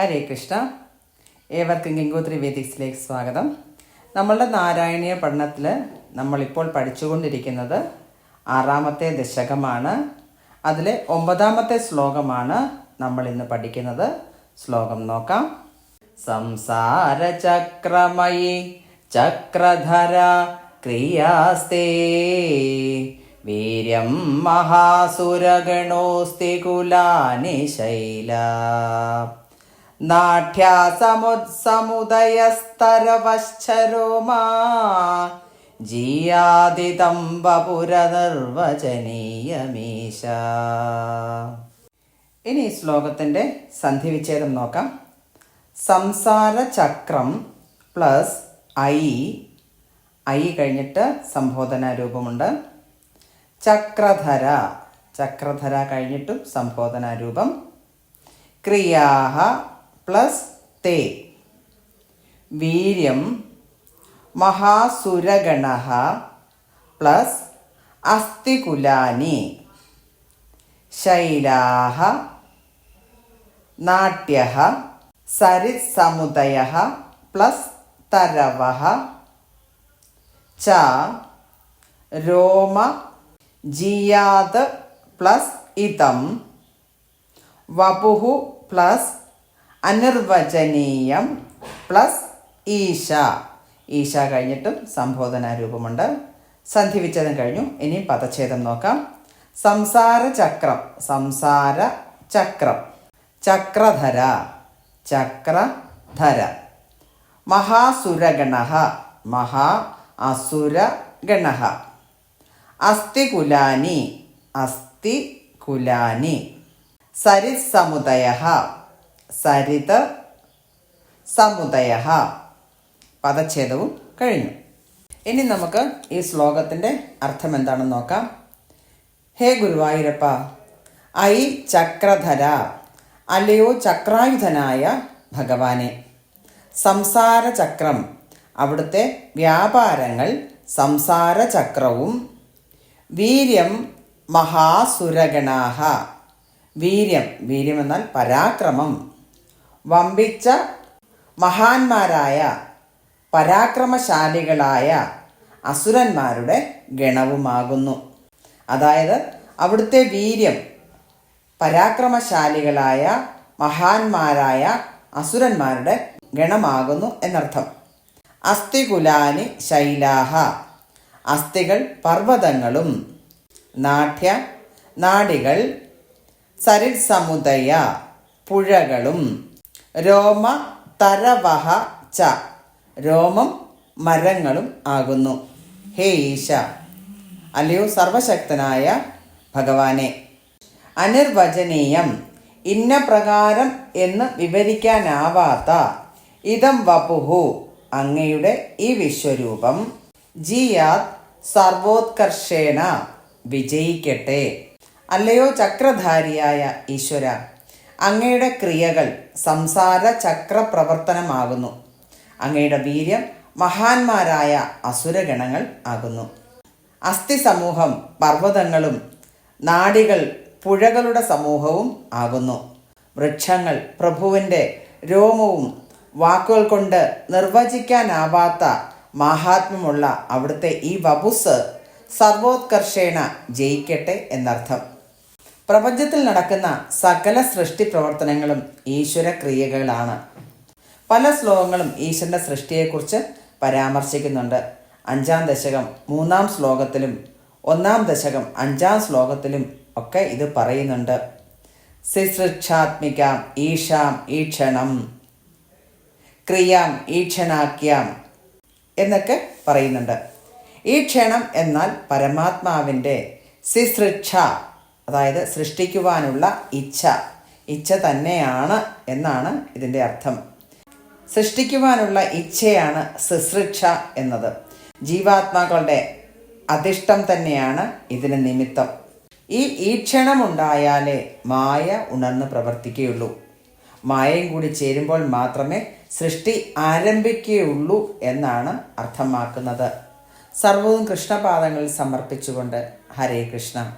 ഹരേ കൃഷ്ണ. ഏവർക്കും ഗംഗോത്രി വേദിക്സിലേക്ക് സ്വാഗതം. നമ്മളുടെ നാരായണീയ പഠനത്തിൽ നമ്മളിപ്പോൾ പഠിച്ചുകൊണ്ടിരിക്കുന്നത് ആറാമത്തെ ദശകമാണ്. അതിലെ ഒമ്പതാമത്തെ ശ്ലോകമാണ് നമ്മൾ ഇന്ന് പഠിക്കുന്നത്. ശ്ലോകം നോക്കാം. സംസാര ചക്രമയി ചക്രധര ക്രിയാസ്തേ. വീര്യം മഹാസുരഗണോസ്തി കുലാനി സമുദയസ്തരവശ്ചരോമാ ജീയാദിതം വപുരനിർവചനീയമീശ ഇനി ഈ ശ്ലോകത്തിന്റെ സന്ധിവിച്ഛേദം നോക്കാം. സംസാര ചക്രം പ്ലസ് ഐ. ഐ കഴിഞ്ഞിട്ട് സംബോധന രൂപമുണ്ട്. ചക്രധര. ചക്രധര കഴിഞ്ഞിട്ടും സംബോധന രൂപം. ക്രിയാഹ പ്ലസ് തേ. വീര്യം മഹാസുരഗണ പ്ലസ് അസ്ഥികുലാനി. ശൈലാഹ നാട്യ സരിത്സമുദയ പ്ലസ് തരവ. ച രോമ ജിയാത് പ്ലസ് ഇതം. വപുഹു പ്ലസ് അനിർവചനീയം പ്ലസ് ഈശ. ഈശ കഴിഞ്ഞിട്ടും സംബോധന രൂപമുണ്ട്. സന്ധിവിച്ഛേദം കഴിഞ്ഞു. ഇനി പദച്ഛേദം നോക്കാം. സംസാര ചക്രം. സംസാര ചക്രം. ചക്രധര. ചക്രധര. മഹാസുരഗണ മഹാ അസുരഗണ അസ്ഥികുലാനി. അസ്ഥികുലാനി. സരിത് സമുദയ സരിത് സമുദയ പദച്ഛേദവും കഴിഞ്ഞു. ഇനി നമുക്ക് ഈ ശ്ലോകത്തിന്റെ അർത്ഥം എന്താണെന്ന് നോക്കാം. ഹേ ഗുരുവായൂരപ്പ ഐ ചക്രധര അല്ലയോ ചക്രായുധനായ ഭഗവാനെ. സംസാര ചക്രം അവിടുത്തെ വ്യാപാരങ്ങൾ സംസാര ചക്രവും. വീര്യം മഹാസുരഗണാഹ. വീര്യം വീര്യം എന്നാൽ പരാക്രമം. വമ്പിച്ച മഹാന്മാരായ പരാക്രമശാലികളായ അസുരന്മാരുടെ ഗണവുമാകുന്നു. അതായത് അവിടുത്തെ വീര്യം പരാക്രമശാലികളായ മഹാന്മാരായ അസുരന്മാരുടെ ഗണമാകുന്നു എന്നർത്ഥം. അസ്ഥികുലാനി ശൈലാഹ. അസ്ഥികൾ പർവതങ്ങളും നാഠ്യ നാടികൾ സരിസമുദയ പുഴകളും രോമ തരവഹ ച. രോമം മരങ്ങളും ആകുന്നു. ഹേ ഈശ. അല്ലയോ സർവശക്തനായ ഭഗവാനെ. അനിർവചനീയം. ഇന്ന പ്രകാരം എന്ന് വിവരിക്കാനാവാത്ത ഇതം വപുഹു അങ്ങയുടെ ഈ വിശ്വരൂപം. ജിയാത് സർവോത്കർഷേണ വിജയിക്കട്ടെ. അല്ലയോ ചക്രധാരിയായ ഈശ്വര. അങ്ങയുടെ ക്രിയകൾ സംസാര ചക്രപ്രവർത്തനമാകുന്നു. അങ്ങയുടെ വീര്യം മഹാന്മാരായ അസുരഗണങ്ങൾ ആകുന്നു. അസ്ഥി സമൂഹം പർവതങ്ങളും നാടികൾ പുഴകളുടെ സമൂഹവും ആകുന്നു. വൃക്ഷങ്ങൾ പ്രഭുവിന്റെ രോമവും വാക്കുകൾ കൊണ്ട് നിർവചിക്കാനാവാത്ത മാഹാത്മ്യമുള്ള അവിടുത്തെ ഈ വപുസ് സർവോത്കർഷേണ ജയിക്കട്ടെ എന്നർത്ഥം. പ്രപഞ്ചത്തിൽ നടക്കുന്ന സകല സൃഷ്ടി പ്രവർത്തനങ്ങളും ഈശ്വര ക്രിയകളാണ്. പല ശ്ലോകങ്ങളും ഈശ്വരന്റെ സൃഷ്ടിയെക്കുറിച്ച് പരാമർശിക്കുന്നുണ്ട്. അഞ്ചാം ദശകം മൂന്നാം ശ്ലോകത്തിലും ഒന്നാം ദശകം അഞ്ചാം ശ്ലോകത്തിലും ഒക്കെ ഇത് പറയുന്നുണ്ട്. സിസൃക്ഷാത്മിക ഈഷാം ഈക്ഷണം ക്രിയാം ഈക്ഷണാക്യാം എന്നൊക്കെ പറയുന്നുണ്ട്. ഈ ക്ഷണം എന്നാൽ പരമാത്മാവിന്റെ സിസൃക്ഷ അതായത് സൃഷ്ടിക്കുവാനുള്ള ഇച്ഛ. ഇച്ഛ തന്നെയാണ് എന്നാണ് ഇതിന്റെ അർത്ഥം. സൃഷ്ടിക്കുവാനുള്ള ഇച്ഛയാണ് ശുശ്രൂഷ എന്നത്. ജീവാത്മാക്കളുടെ അധിഷ്ഠം തന്നെയാണ് ഇതിന് നിമിത്തം. ഈ ഈക്ഷണമുണ്ടായാലേ മായ ഉണർന്ന് പ്രവർത്തിക്കുകയുള്ളൂ. മായയും കൂടി ചേരുമ്പോൾ മാത്രമേ സൃഷ്ടി ആരംഭിക്കുകയുള്ളൂ എന്നാണ് അർത്ഥമാക്കുന്നത്. സർവവും കൃഷ്ണപാദങ്ങളിൽ സമർപ്പിച്ചുകൊണ്ട് ഹരേ കൃഷ്ണ.